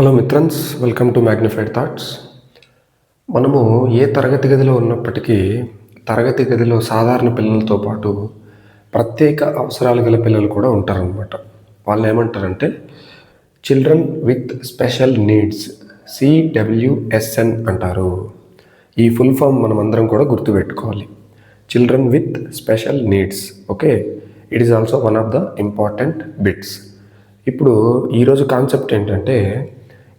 Hello మిత్రన్స్ welcome to magnified thoughts మనము ఏ తరగతి గదిలో ఉన్నప్పటికీ తరగతి గదిలో సాధారణ పిల్లలతో పాటు ప్రత్యేక అవసరాలు గల పిల్లలు కూడా ఉంటారనమాట వాళ్ళు ఏమంటారంటే children with special needs CWSN అంటారు. ఈ ఫుల్ ఫామ్ మనం అందరం కూడా గుర్తుపెట్టుకోవాలి. Children with special needs okay? It is also one of the important bits ఇప్పుడు ఈరోజు కాన్సెప్ట్ ఏంటంటే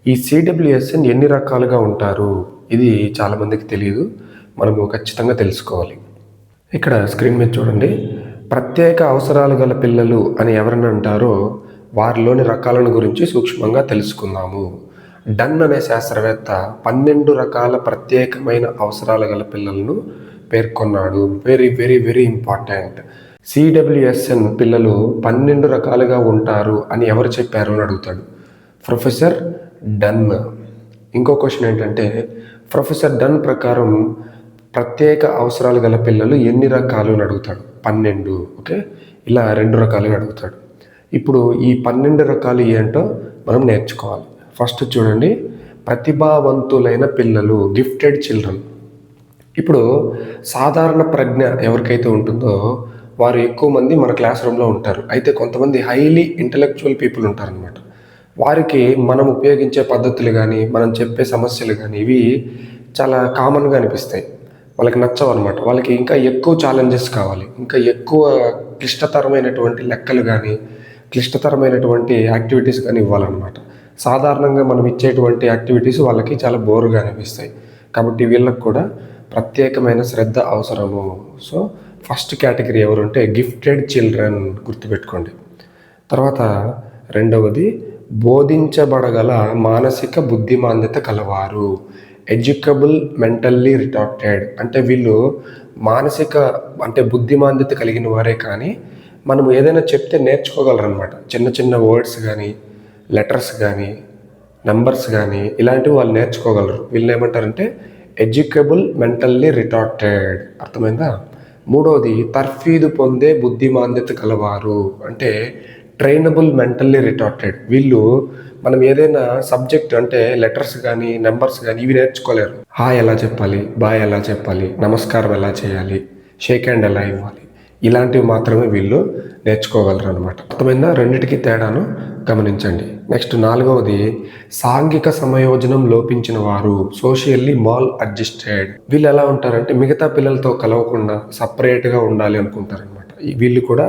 ఈ సిడబ్ల్యూఎస్ఎన్ ఎన్ని రకాలుగా ఉంటారు? ఇది చాలామందికి తెలియదు మనము ఖచ్చితంగా తెలుసుకోవాలి. ఇక్కడ స్క్రీన్ మీద చూడండి. ప్రత్యేక అవసరాలు గల పిల్లలు అని ఎవరైనా అంటారో వారిలోని రకాలను గురించి సూక్ష్మంగా తెలుసుకుందాము. డన్ అనే శాస్త్రవేత్త పన్నెండు రకాల ప్రత్యేకమైన అవసరాలు గల పిల్లలను పేర్కొన్నాడు. Very very very important CWSN పిల్లలు పన్నెండు రకాలుగా ఉంటారు అని ఎవరు చెప్పారు అని అడుగుతాడు. Professor Dunn. ఇంకో క్వశ్చన్ ఏంటంటే ప్రొఫెసర్ డన్ ప్రకారం ప్రత్యేక అవసరాలు గల పిల్లలు ఎన్ని రకాలు అని అడుగుతాడు? పన్నెండు ఓకే? ఇలా రెండు రకాలుగా అడుగుతాడు. ఇప్పుడు ఈ పన్నెండు రకాలు ఏంటో మనం నేర్చుకోవాలి. ఫస్ట్ చూడండి ప్రతిభావంతులైన పిల్లలు గిఫ్టెడ్ చిల్డ్రన్ ఇప్పుడు సాధారణ ప్రజ్ఞ ఎవరికైతే ఉంటుందో వారు ఎక్కువ మంది మన క్లాస్ రూమ్లో ఉంటారు. అయితే కొంతమంది హైలీ ఇంటలెక్చువల్ పీపుల్ ఉంటారనమాట వారికి మనం ఉపయోగించే పద్ధతులు కానీ మనం చెప్పే సమస్యలు కానీ ఇవి చాలా కామన్గా అనిపిస్తాయి. వాళ్ళకి నచ్చవు అనమాట వాళ్ళకి ఇంకా ఎక్కువ ఛాలెంజెస్ కావాలి. ఇంకా ఎక్కువ క్లిష్టతరమైనటువంటి లెక్కలు కానీ క్లిష్టతరమైనటువంటి యాక్టివిటీస్ కానీ ఇవ్వాలన్నమాట. సాధారణంగా మనం ఇచ్చేటువంటి యాక్టివిటీస్ వాళ్ళకి చాలా బోరుగా అనిపిస్తాయి. కాబట్టి వీళ్ళకి కూడా ప్రత్యేకమైన శ్రద్ధ అవసరము. సో ఫస్ట్ కేటగిరీ ఎవరుంటే గిఫ్టెడ్ చిల్డ్రన్ గుర్తుపెట్టుకోండి. తర్వాత రెండవది బోధించబడగల మానసిక బుద్ధిమాంద్యత కలవారు. ఎడ్యుకబుల్ మెంటల్లీ రిటార్టెడ్ అంటే వీళ్ళు మానసిక అంటే బుద్ధిమాంద్యత కలిగిన వారే కానీ మనం ఏదైనా చెప్తే నేర్చుకోగలరు అనమాట చిన్న చిన్న వర్డ్స్ కానీ లెటర్స్ కానీ నెంబర్స్ కానీ ఇలాంటివి వాళ్ళు నేర్చుకోగలరు. వీళ్ళు ఏమంటారంటే ఎడ్యుకబుల్ మెంటల్లీ రిటార్టెడ్. అర్థమైందా? మూడవది తర్ఫీదు పొందే బుద్ధిమాంద్యత కలవారు అంటే ట్రైనబుల్ మెంటల్లీ రిటార్టెడ్ వీళ్ళు మనం ఏదైనా సబ్జెక్ట్ అంటే లెటర్స్ కానీ నెంబర్స్ కానీ ఇవి నేర్చుకోలేరు. హాయ్ ఎలా చెప్పాలి? బాయ్ ఎలా చెప్పాలి? నమస్కారం ఎలా చేయాలి? షేక్ హ్యాండ్ ఎలా ఇవ్వాలి? ఇలాంటివి మాత్రమే వీళ్ళు నేర్చుకోగలరు అనమాట అర్థమైందా? రెండిటికి తేడాను గమనించండి. నెక్స్ట్ నాలుగవది సాంఘిక సమయోజనం లోపించిన వారు సోషియల్లీ మాల్ అడ్జస్టెడ్ వీళ్ళు ఎలా ఉంటారంటే మిగతా పిల్లలతో కలవకుండా సపరేట్గా ఉండాలి అనుకుంటారనమాట వీళ్ళు కూడా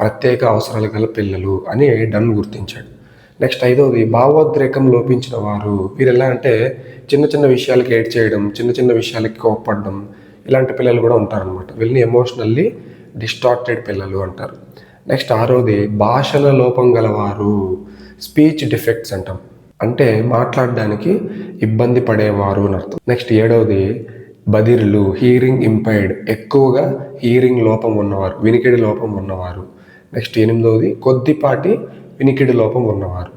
ప్రత్యేక అవసరాలు గల పిల్లలు అని డన్ గుర్తించాడు. నెక్స్ట్ ఐదవది భావోద్రేకం లోపించిన వారు వీరు ఎలా అంటే చిన్న చిన్న విషయాలకి ఏడ్ చేయడం చిన్న చిన్న విషయాలకి కోప్పడడం ఇలాంటి పిల్లలు కూడా ఉంటారనమాట వీళ్ళని ఎమోషనల్లీ డిస్టార్టెడ్ పిల్లలు అంటారు. నెక్స్ట్ ఆరోది భాషల లోపం గలవారు స్పీచ్ డిఫెక్ట్స్ అంటాం. అంటే మాట్లాడడానికి ఇబ్బంది పడేవారు అని అర్థం. నెక్స్ట్ ఏడవది బదిరులు హీరింగ్ ఇంపైర్డ్ ఎక్కువగా హీరింగ్ లోపం ఉన్నవారు వినికిడి లోపం ఉన్నవారు. నెక్స్ట్ ఎనిమిదవది కొద్దిపాటి వినికిడి లోపం ఉన్నవారు.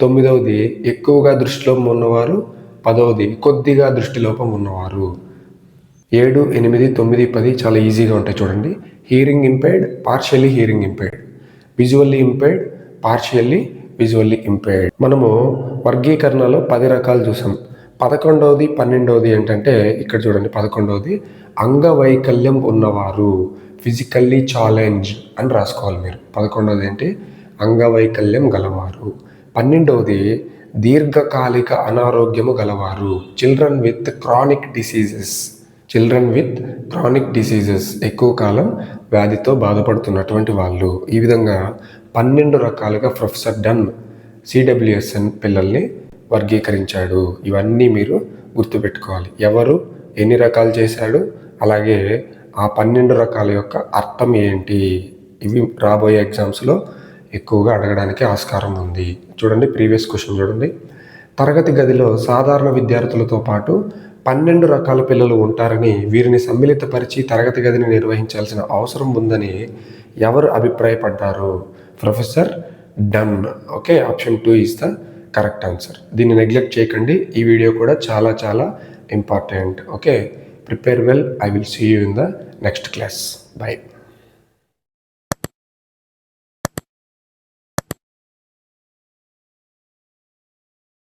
తొమ్మిదవది ఎక్కువగా దృష్టిలోపం ఉన్నవారు. పదవది కొద్దిగా దృష్టిలోపం ఉన్నవారు. ఏడు ఎనిమిది తొమ్మిది పది చాలా ఈజీగా ఉంటాయి చూడండి. Hearing impaired partially hearing impaired visually impaired partially visually impaired మనము వర్గీకరణలో పది రకాలు చూసాం. పదకొండవది పన్నెండవది ఏంటంటే ఇక్కడ చూడండి పదకొండవది అంగవైకల్యం ఉన్నవారు ఫిజికల్లీ ఛాలెంజ్ అని రాసుకోవాలి మీరు. పదకొండవది ఏంటి? అంగవైకల్యం గలవారు. పన్నెండవది దీర్ఘకాలిక అనారోగ్యము గలవారు. Children with chronic diseases children with chronic diseases ఎక్కువ కాలం వ్యాధితో బాధపడుతున్నటువంటి వాళ్ళు. ఈ విధంగా పన్నెండు రకాలుగా ప్రొఫెసర్ డన్ సిడబ్ల్యూఎస్ఎన్ పిల్లల్ని వర్గీకరించాడు. ఇవన్నీ మీరు గుర్తుపెట్టుకోవాలి. ఎవరు ఎన్ని రకాలు చేశాడు? అలాగే ఆ పన్నెండు రకాల యొక్క అర్థం ఏంటి? ఇవి రాబోయే ఎగ్జామ్స్లో ఎక్కువగా అడగడానికి ఆస్కారం ఉంది. చూడండి ప్రీవియస్ క్వశ్చన్ చూడండి. తరగతి గదిలో సాధారణ విద్యార్థులతో పాటు పన్నెండు రకాల పిల్లలు ఉంటారని వీరిని సమ్మిళితపరిచి తరగతి గదిని నిర్వహించాల్సిన అవసరం ఉందని ఎవరు అభిప్రాయపడ్డారు? Professor Dunn. Okay option two is the correct answer. దీన్ని నెగ్లెక్ట్ చేయకండి. ఈ వీడియో కూడా చాలా చాలా important. Okay? Prepare well. I will see you in the next class. Bye.